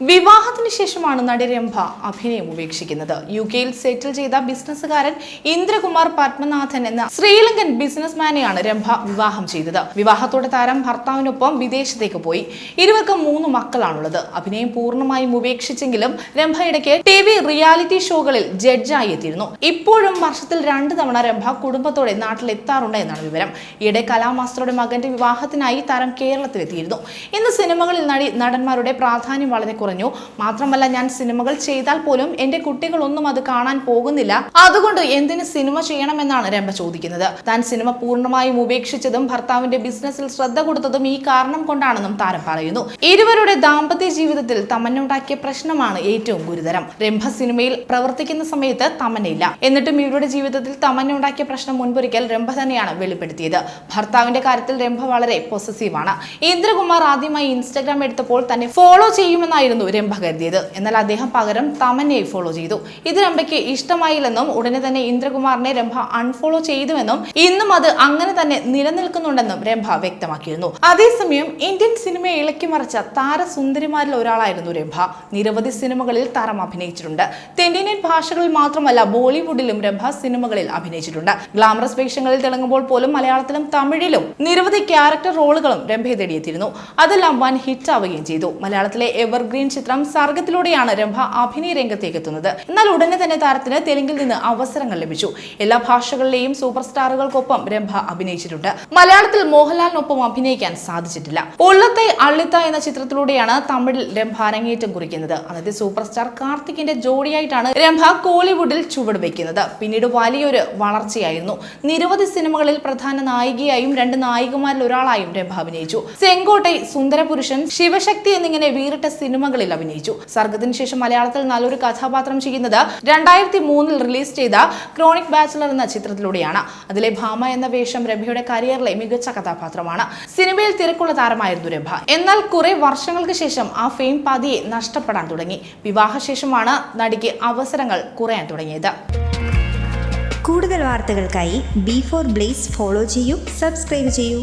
വിവാഹത്തിന് ശേഷമാണ് നടി രംഭ അഭിനയം ഉപേക്ഷിക്കുന്നത്. യു കെയിൽ സെറ്റിൽ ചെയ്ത ബിസിനസ്സുകാരൻ ഇന്ദ്രകുമാർ പത്മനാഥൻ എന്ന ശ്രീലങ്കൻ ബിസിനസ്മാനെയാണ് രംഭ വിവാഹം ചെയ്തത്. വിവാഹത്തോടെ താരം ഭർത്താവിനൊപ്പം വിദേശത്തേക്ക് പോയി. ഇരുവർക്കും മൂന്ന് മക്കളാണുള്ളത്. അഭിനയം പൂർണമായും ഉപേക്ഷിച്ചെങ്കിലും രംഭ ഇടയ്ക്ക് ടി വി റിയാലിറ്റി ഷോകളിൽ ജഡ്ജായി എത്തിയിരുന്നു. ഇപ്പോഴും വർഷത്തിൽ രണ്ട് തവണ രംഭ കുടുംബത്തോടെ നാട്ടിലെത്താറുണ്ട് എന്നാണ് വിവരം. ഈയിടെ കലാമാസ്റ്ററുടെ മകന്റെ വിവാഹത്തിനായി താരം കേരളത്തിലെത്തിയിരുന്നു. ഇന്ന് സിനിമകളിൽ നടി നടന്മാരുടെ പ്രാധാന്യം വളരെ കുറഞ്ഞു. മാത്രമല്ല ഞാൻ സിനിമകൾ ചെയ്താൽ പോലും എന്റെ കുട്ടികളൊന്നും അത് കാണാൻ പോകുന്നില്ല. അതുകൊണ്ട് എന്തിന് സിനിമ ചെയ്യണമെന്നാണ് രംഭ ചോദിക്കുന്നത്. താൻ സിനിമ പൂർണമായും ഉപേക്ഷിച്ചതും ഭർത്താവിന്റെ ബിസിനസ്സിൽ ശ്രദ്ധ കൊടുത്തതും ഈ കാരണം കൊണ്ടാണെന്നും താരം പറയുന്നു. ഇരുവരുടെ ദാമ്പത്യ ജീവിതത്തിൽ തമന്നുണ്ടാക്കിയ പ്രശ്നമാണ് ഏറ്റവും ഗുരുതരം. രംഭ സിനിമയിൽ പ്രവർത്തിക്കുന്ന സമയത്ത് തമന്നയില്ല എന്നിട്ടും ഇവരുടെ ജീവിതത്തിൽ തമന്നുണ്ടാക്കിയ പ്രശ്നം മുൻപൊരിക്കൽ രംഭ തന്നെയാണ് വെളിപ്പെടുത്തിയത്. ഭർത്താവിന്റെ കാര്യത്തിൽ രംഭ വളരെ പൊസസീവാണ് ഇന്ദ്രകുമാർ ആദ്യമായി ഇൻസ്റ്റാഗ്രാം എടുത്തപ്പോൾ തന്നെ ഫോളോ ചെയ്യുമെന്നായിരുന്നു രംഭ കരുതിയത് എന്നാൽ അദ്ദേഹം പകരം തമന്നയെ ഫോളോ ചെയ്തു. ഇത് രംഭയ്ക്ക് ഇഷ്ടമായില്ലെന്നും ഉടനെ തന്നെ ഇന്ദ്രകുമാറിനെ രംഭ അൺഫോളോ ചെയ്തുവെന്നും ഇന്നും അത് അങ്ങനെ തന്നെ നിലനിൽക്കുന്നുണ്ടെന്നും രംഭ വ്യക്തമാക്കിയിരുന്നു. അതേസമയം ഇന്ത്യൻ സിനിമയെ ഇളക്കി മറിച്ച താരസുന്ദരിമാരിൽ ഒരാളായിരുന്നു രംഭ. നിരവധി സിനിമകളിൽ താരം അഭിനയിച്ചിട്ടുണ്ട്. തെന്നിന്ത്യൻ ഭാഷകളിൽ മാത്രമല്ല ബോളിവുഡിലും രംഭ സിനിമകളിൽ അഭിനയിച്ചിട്ടുണ്ട്. ഗ്ലാമറസ് വേഷങ്ങളിൽ തിളങ്ങുമ്പോൾ പോലും മലയാളത്തിലും തമിഴിലും നിരവധി ക്യാരക്ടർ റോളുകളും രംഭയെ തേടിയെത്തിയിരുന്നു. അതെല്ലാം വൻ ഹിറ്റ് ആവുകയും ചെയ്തു. മലയാളത്തിലെ എവർഗ്രീൻ ചിത്രം സർഗത്തിലൂടെയാണ് രംഭ അഭിനയ രംഗത്തേക്ക് എത്തുന്നത് എന്നാൽ ഉടനെ തന്നെ താരത്തിന് തെലുങ്കിൽ നിന്ന് അവസരങ്ങൾ ലഭിച്ചു. എല്ലാ ഭാഷകളിലെയും സൂപ്പർ സ്റ്റാറുകൾക്കൊപ്പം രംഭ അഭിനയിച്ചിട്ടുണ്ട്. മലയാളത്തിൽ മോഹൻലാലിനൊപ്പം അഭിനയിക്കാൻ സാധിച്ചിട്ടില്ല. ഉള്ളത്തെ അള്ളിത്ത എന്ന ചിത്രത്തിലൂടെയാണ് തമിഴിൽ രംഭ അരങ്ങേറ്റം കുറിക്കുന്നത്. അന്നത്തെ സൂപ്പർ സ്റ്റാർ കാർത്തിക്കിന്റെ ജോഡിയായിട്ടാണ് രംഭ കോളിവുഡിൽ ചുവട് വെക്കുന്നത് പിന്നീട് വലിയൊരു വളർച്ചയായിരുന്നു. നിരവധി സിനിമകളിൽ പ്രധാന നായികയായും രണ്ട് നായികമാരിൽ ഒരാളായും രംഭ അഭിനയിച്ചു. സെങ്കോട്ടെ സുന്ദരപുരുഷൻ ശിവശക്തി എന്നിങ്ങനെ വേറിട്ട സിനിമകളിൽ അഭിനയിച്ചു. സർഗത്തിന് ശേഷം മലയാളത്തിൽ നല്ലൊരു കഥാപാത്രം ചെയ്യുന്നത് രണ്ടായിരത്തി മൂന്നിൽ റിലീസ് ചെയ്ത ക്രോണിക് ബാച്ചിലർ എന്ന ചിത്രത്തിലൂടെയാണ്. അതിലെ ഭാമ എന്ന വേഷം രഭയുടെ കരിയറിലെ മികച്ച കഥാപാത്രമാണ്. സിനിമയിൽ തിരക്കുള്ള താരമായിരുന്നു രഭ. എന്നാൽ കുറെ വർഷങ്ങൾക്ക് ശേഷം ആ ഫെയിം പതിയെ നഷ്ടപ്പെടാൻ തുടങ്ങി. വിവാഹശേഷമാണ് നടിക്ക് അവസരങ്ങൾ കുറയാൻ തുടങ്ങിയത്. കൂടുതൽ വാർത്തകൾക്കായി ബി ഫോർ ബ്ലേസ് ഫോളോ ചെയ്യൂ സബ്സ്ക്രൈബ് ചെയ്യൂ.